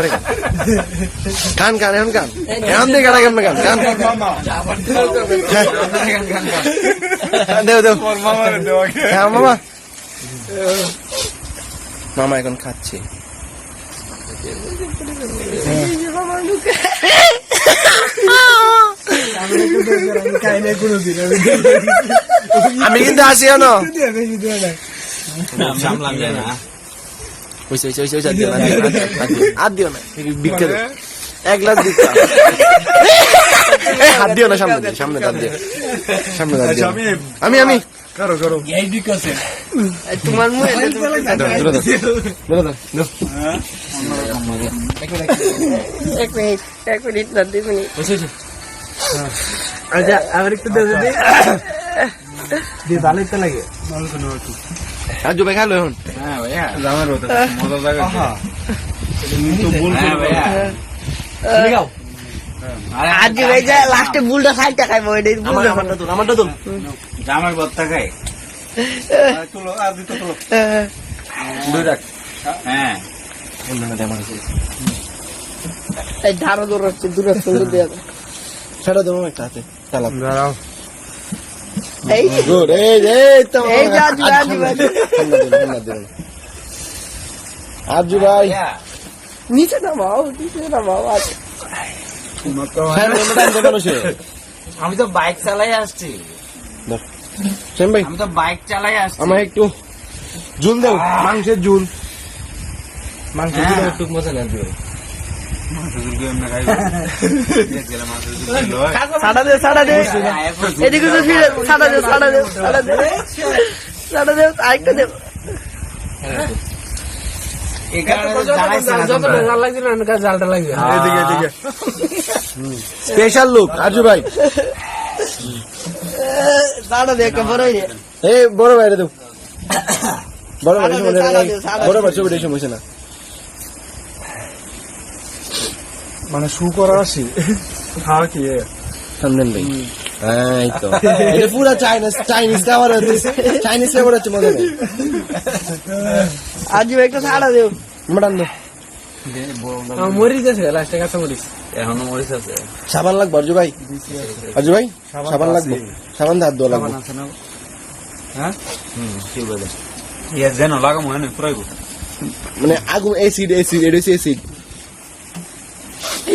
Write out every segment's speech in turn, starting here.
পরে খান খান এখন খান এখন দিয়ে কেমন খান খান হ্যাঁ, দেও দেও। হ্যাঁ মামা। মামা এখন খাচ্ছে। আমি কিন্তু আসি না সামলাম যায় না ওইসে ওইসে দিও না, আর দিও না, ভিক্ষা এক গ্লাস হাত দিও না সামনে দিয়ে, সামনে হাত দিও সামনে হাত দিও আমি আমি করো করো এই বিকছে তোমার মুখে দাও, দূরে দাও, দূরে দাও, দাও। এক মিনিট এক মিনিট না দুই মিনিট আচ্ছা আবার একটু দে তো লাগে খালো এখন? হ্যাঁ ভাইয়া। আমার হতো মজা লাগে হ্যাঁ হ্যাঁ। আরে ভাই যা লাস্টে বুলটা বুলটা আমারটা জামার তুলো আর দিতে তুলো দুই রাখ। হ্যাঁ। এই ধারো দূর হচ্ছে দূর দিয়ে সেটা দেবো একটা হাতে চালাম দাঁড়াও। এই গুড এই এই তো এই আজু আজু আজু ভাই নিচে নামাও নিচে নামাও হ্যাঁ। আমি তো বাইক চালাই আসছি। ভাই। আমি তো বাইক চালাই আসছি। আমার একটু ঝুল দাও। মাংসের ঝুল মাংস হ্যাঁ। ঝুল একটু মজা না দিও সাড়া দে সাড়া দে। এদিকে তো ফিরে সাড়া দে সাড়া দে সাড়া দে। সাড়া দে আরেকটা দে। এদিকে এদিকে স্পেশাল লুক আজু ভাই। সাড়া দে বড় এই বড় ভাই রে বড় ভাই বড় ভাই ছবিটা না। মানে শু করা আসি? খাওয়া কি? সামনে ভাই হ্যাঁ এই তো এটা পুরো চাইনিজ চাইনিজ খাবার হচ্ছে। চাইনিজ খাবার হচ্ছে মজা নেই। আজু একটা সাড়া দেও। মাটান দো। মরিচ আছে লাস্টে কাঁচা মরিচ। এখনও মরিচ আছে। সাবান লাগবে আজু ভাই? আজু ভাই? সাবান লাগবে। সাবান দিয়ে হাত ধোয়া লাগবে। হ্যাঁ? হুম কি বলে ইয়ে যেন লাগামো হ্যাঁ পুরাই মানে আগুন এসিড এসিড এটা এসিড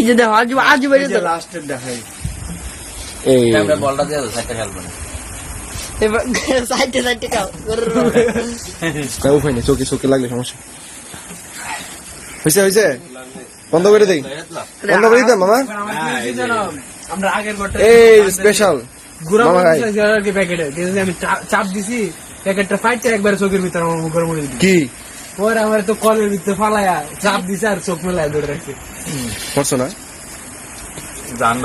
যে দেখো আজু আজু ভাই তো লাস্টের দেখাই। এই। আমরা বলটা দিয়ে দাও সাইডটা খেলব না। এবার সাইডে সাইডে খাও। না উপায় চোখে চোখে লাগলে সমস্যা। হয়েছে হয়েছে বন্ধ করে দেই। বন্ধ করে দিতাম মামা? আমরা আগের এই স্পেশাল গুড়া মামা খাই। মরিচ আছে আর কি প্যাকেটে। আমি চাপ দিছি প্যাকেটটা ফাইটটা একবার চোখের ভিতরে আমার কি? পরে আমার তো কলের ভিতরে ফালায়া চাপ দিছে আর চোখ মেলায় ধরে রাখছে। করছ না? জান